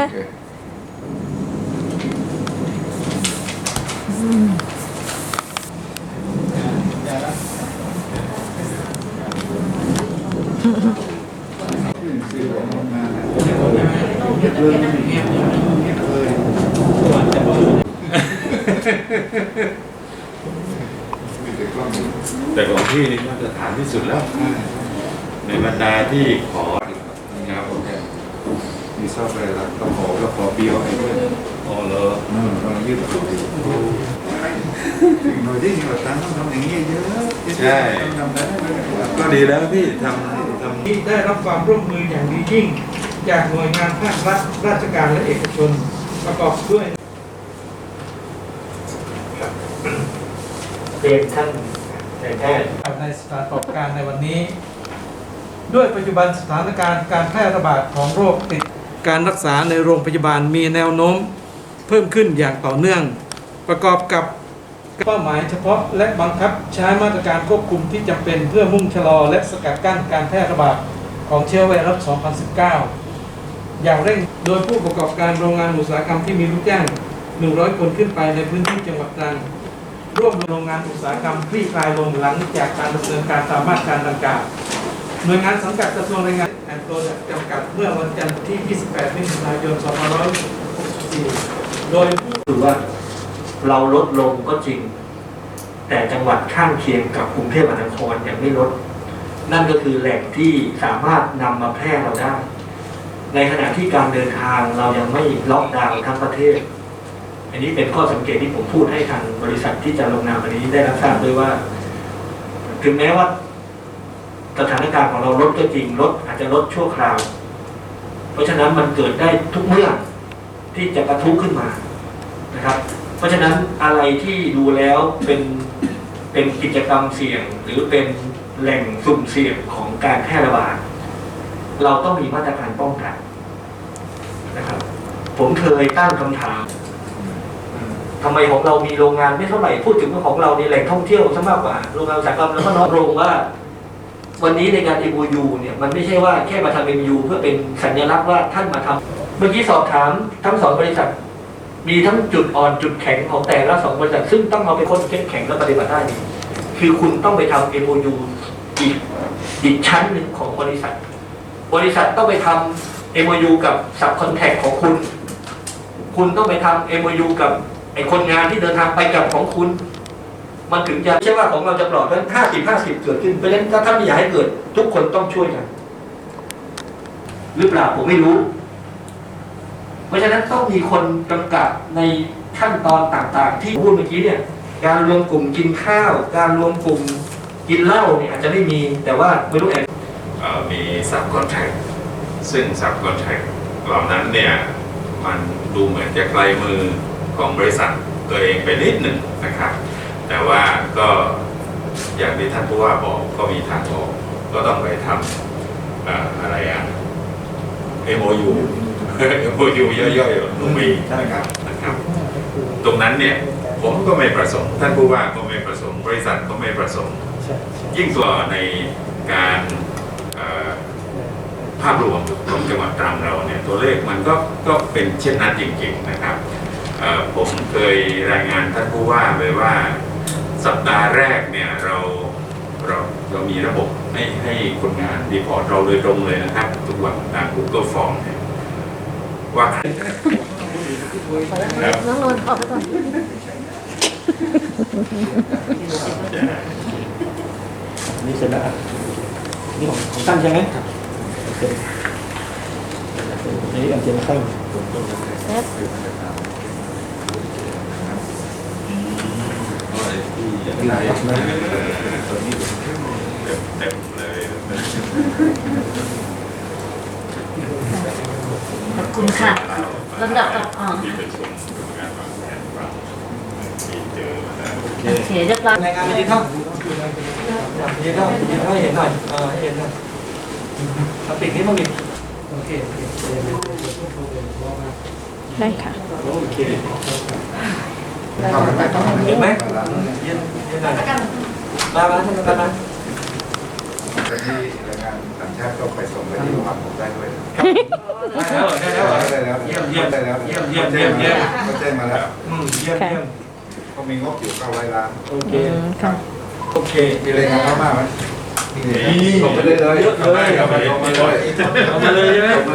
ค่ะโอเคซื้อของมาเงียบเลยเงียบเงียบเลยมีแต่กล้องอยู่แต่ของพี่นี่มาตรฐานที่สุดแล้ว ในบรรดาที่ขอครับผม มีซอฟต์แวร์แล้วก็ขอก็ขอเบียวให้ด้วยอ๋อเหรออืมกำลังยืดตัวอยู่หน่อยที่เราตั้งต้องทำอย่างนี้เยอะต้องทำได้ก็ดีแล้วพี่ทำทำที่ได้รับความร่วมมืออย่างดียิ่ง จากหน่วยงานภาครัฐราชการและเอกชนประกอบด้วยเรียนท่านนายแพทย์ในสถานประกอบการในวันนี้ ด้วยปัจจุบันสถานการณ์การแพร่ระบาดของโรคติด การรักษาในโรงพยาบาลมีแนวโน้มเพิ่มขึ้นอย่างต่อเนื่อง ประกอบกับเป้าหมายเฉพาะและบังคับใช้มาตรการควบคุมที่จำเป็นเพื่อมุ่งชะลอและสกัดกั้นการแพร่ระบาดของเชื้อไวรัส 2019 อย่างเร่งโดยผู้ประกอบการโรงงานอุตสาหกรรมที่มีลูกจ้าง 100 คนขึ้นไปในพื้นที่จังหวัดตรังร่วมโรงงานอุตสาหกรรมคลี่คลายลงหลังจากการดำเนินการตามมาตรการดังกล่าว หน่วยงานสังกัดกระทรวงแรงงานแอนโตจำกัดเมื่อวันจันทร์ที่ 28 มิถุนายน 2564 โดยผู้คือว่าเราลดลงก็จริง แต่จังหวัดข้างเคียงกับกรุงเทพมหานครยังไม่ลด นั่นก็คือแหล่งที่สามารถนำมาแพร่เราได้ ในขณะที่การเดินทางเรายังไม่ล็อกดาวน์ทั้งประเทศ อันนี้เป็นข้อสังเกตที่ผมพูดให้ทางบริษัทที่จะลงนามวันนี้ได้รับทราบด้วยว่า ถึงแม้ว่า สถานการณ์ของเราลดก็จริงลดอาจจะลดชั่วคราว เพราะฉะนั้นมันเกิดได้ทุกเมื่อที่จะกระทุ้ขึ้นมานะครับ เพราะฉะนั้นอะไรที่ดูแล้วเป็นเป็นกิจกรรมเสี่ยง หรือเป็นแหล่งสุ่มเสี่ยงของการแพร่ระบาดเราต้องมีมาตรการป้องกันนะครับ ผมเคยตั้งคำถามทำไมของเรามีโรงงานไม่เท่าไหร่พูดถึงว่าของเราในแหล่งท่องเที่ยวซะมากกว่าโรงงานอุตสาหกรรมแล้วก็น้อยลงว่า วันนี้ในการ MOU เนี่ยมันไม่ใช่ว่าแค่มาทำ MOU เพื่อเป็นสัญลักษณ์ว่าท่านมาทำเมื่อกี้สอบถามทั้งสองบริษัท มีทั้งจุดอ่อนจุดแข็งของแต่ละสองบริษัท ซึ่งต้องเอาไปค้นเข้มแข็งและปฏิบัติได้ดีคือคุณต้องไปทำ MOU อีกอีกชั้นหนึ่งของบริษัท บริษัทต้องไปทำ MOU กับ subcontract ของคุณ คุณต้องไปทำ MOU กับไอคนงานที่เดินทางไปกับของคุณ มันถึงจะไม่ใช่ว่าของเราจะปลอดเพราะห้าสิบห้าสิบเกิดขึ้นเพราะฉะนั้นถ้าท่านไม่อยากให้เกิด ทุกคนต้องช่วยกันหรือเปล่าผมไม่รู้ เพราะฉะนั้นต้องมีคนกำกับในขั้นตอนต่างๆ ที่พูดเมื่อกี้เนี่ย การรวมกลุ่มกินข้าว การรวมกลุ่มกินเหล้าเนี่ยอาจจะไม่มีแต่ว่าไม่รู้แอบมีซับคอนแทคซึ่งซับคอนแทคเหล่านั้นเนี่ยมันดูเหมือนจะไกลมือของบริษัทตัวเองไปนิดหนึ่งนะครับ แต่ว่าก็อย่างที่ท่านผู้ว่าบอกก็มีทางออก ก็ต้องไปทำเอ่อะไรอะ MOU MOU ย่อยๆลงไปอีนะครับนะครับ ตรงนั้นเนี่ยผมก็ไม่ประสงค์ ท่านผู้ว่าก็ไม่ประสงค์ บริษัทก็ไม่ประสงค์ ยิ่งกว่าในการภาพรวมของจังหวัดตรังเราเนี่ยตัวเลขมันก็ก็เป็นเช่นนั้นจริงๆนะครับผมเคยรายงานท่านผู้ว่าไปว่า สัปดาห์แรกเนี่ยเราเราเรามีระบบให้ให้คนงานรีพอร์ตเราโดยตรงเลยนะครับ ทุกวันตาม Google Form เนี่ยว่าใครครับน้องนนท์ออกไปก่อนนี่เสร็จแล้วนี่ของของตั้งใช่ไหมครับนี่อันเจนตั้ง แป๊บเต็มเลยขอบคุณค่ะลำดับต่ออ๋อที่ประชุมกโอเคเรียบร้อยรายงานไม่ดีเท่าดีเท่าดีเท่าให้เห็นหน่อยเออเห็นหน่อยปิดนี้มาปิดโอโอเคได้ค่ะโอเค เห็นไหมยืนยืนหน่อยมามามามามาใช้นี้แรงงานต่างชาติก็ไปส่งไปที่โรงพยาบาลผมได้ด้วยได้แล้วได้แล้วได้แล้วเยี่ยมเยี่ยมได้แล้วเยี่ยมเยี่ยมเยี่ยมเยี่ยมก็แจ้งมาแล้วอืมเยี่ยมเยี่ยมเขามีงบอยู่900ล้านโอเคอืมค่ะโอเคมีรายงานเข้ามาไหมมีส่งไปเลยเลยเยอะเลยส่งไปเลยเอามาเลยใช่ไหม